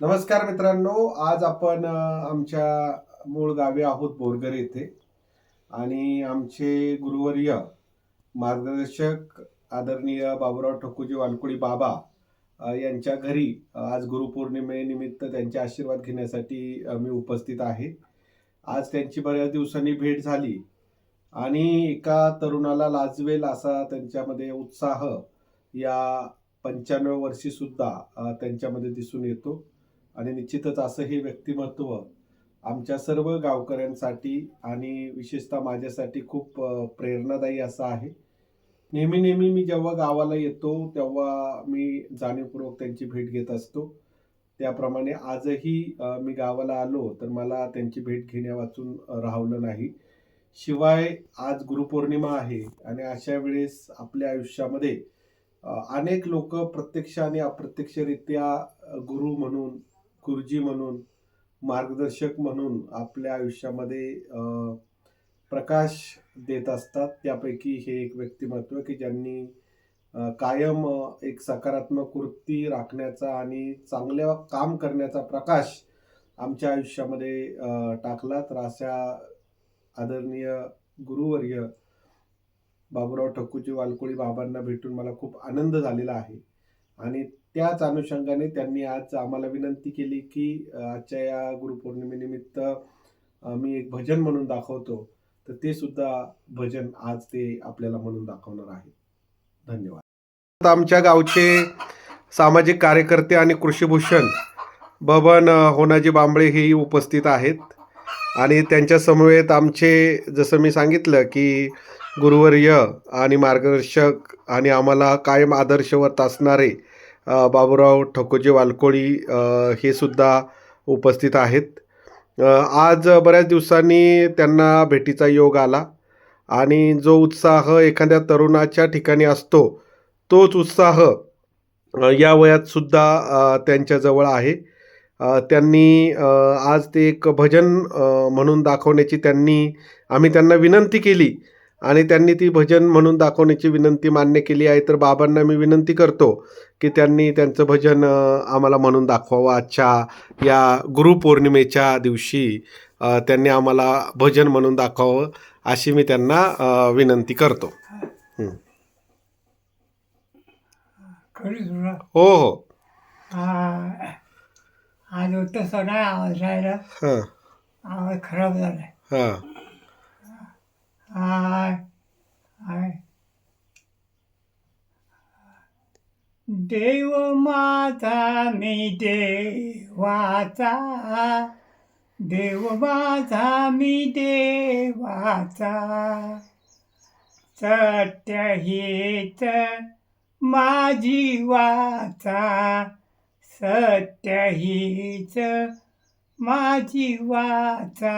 नमस्कार मित्रांनो आज आपण आमच्या मूळ गावी आहोत बोरगर येथे. आणि आमचे गुरुवर्य मार्गदर्शक आदरणीय बाबुराव ठोकुजी वालकुडी बाबा यांच्या घरी आज गुरुपौर्णिमेनिमित्त त्यांचे आशीर्वाद घेण्यासाठी मी उपस्थित आहे. आज त्यांची बऱ्याच दिवसांनी भेट झाली. आणि एका तरुणाला लाजवेल असा त्यांच्यामध्ये उत्साह या पंच्याण्णव वर्षी सुद्धा त्यांच्यामध्ये दिसून येतो. आणि निश्चितच असं हे व्यक्तिमत्व आमच्या सर्व गावकऱ्यांसाठी आणि विशेषतः माझ्यासाठी खूप प्रेरणादायी असं आहे. नेहमी नेहमी मी जेव्हा गावाला येतो तेव्हा मी जाणीवपूर्वक त्यांची भेट घेत असतो. त्याप्रमाणे आजही मी गावाला आलो तर मला त्यांची भेट घेण्या वाचून राहवलं नाही. शिवाय आज गुरुपौर्णिमा आहे आणि अशा वेळेस आपल्या आयुष्यामध्ये अनेक लोक प्रत्यक्ष आणि अप्रत्यक्षरित्या गुरु म्हणून गुरुजी म्हणून मार्गदर्शक म्हणून आपल्या आयुष्यामध्ये प्रकाश देत असतात. त्यापैकी हे एक व्यक्तिमत्व की ज्यांनी कायम एक सकारात्मक वृत्ती राखण्याचा आणि चांगल्या काम करण्याचा प्रकाश आमच्या आयुष्यामध्ये टाकला. तर अशा आदरणीय गुरुवर्य बाबुराव ठक्कूजी वालकोळी बाबांना भेटून मला खूप आनंद झालेला आहे. आणि त्याच अनुषंगाने त्यांनी आज आम्हाला विनंती केली की आजच्या या गुरुपौर्णिमेनिमित्त मी एक भजन म्हणून दाखवतो. तर ते सुद्धा भजन आज ते आपल्याला म्हणून दाखवणार आहे. धन्यवाद. आमच्या गावचे सामाजिक कार्यकर्ते आणि कृषीभूषण बबन होनाजी बांबळे हेही उपस्थित आहेत. आणि त्यांच्या समवेत आमचे जसं मी सांगितलं की गुरुवर्य आणि मार्गदर्शक आणि आम्हाला कायम आदर्शवत असणारे बाबूराव ठकोजी वालकोळी हे सुद्धा उपस्थित आहेत. आज बऱ्याच दिवसांनी त्यांना भेटीचा योग आला आणि जो उत्साह एखाद्या तरुणाच्या ठिकाणी असतो तोच उत्साह या वयातसुद्धा त्यांच्याजवळ आहे. त्यांनी आज ते एक भजन म्हणून दाखवण्याची त्यांनी आम्ही त्यांना विनंती केली आणि त्यांनी ती भजन म्हणून दाखवण्याची विनंती मान्य केली आहे. तर बाबांना मी विनंती करतो की त्यांनी त्यांचं भजन आम्हाला म्हणून दाखवावं. आजच्या या गुरुपौर्णिमेच्या दिवशी त्यांनी आम्हाला भजन म्हणून दाखवावं अशी मी त्यांना विनंती करतो. हो. हो आज तसं नाही आवाज राहिला. हां. आवाज खराब झालाय हां. आय आय देव माझा मी देवाचा देव माझा मी देवाचा सत्य हेच माझी वाचा सत्य हीच माझी वाचा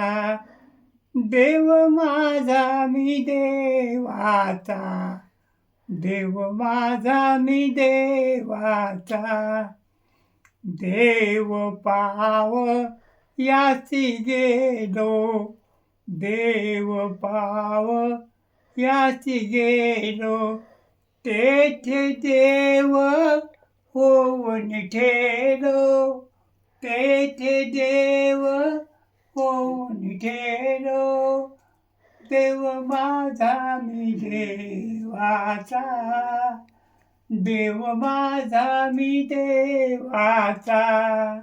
देव माझा मी देवाचा. देव माझा मी देवाचा. देव पाव याची गेलो. देव पाव याची गेलो. तेथे देव होऊन ठेलो. तेथे देव ठेलो देव माझा मी देवाचा. देव माझा मी देवाचा.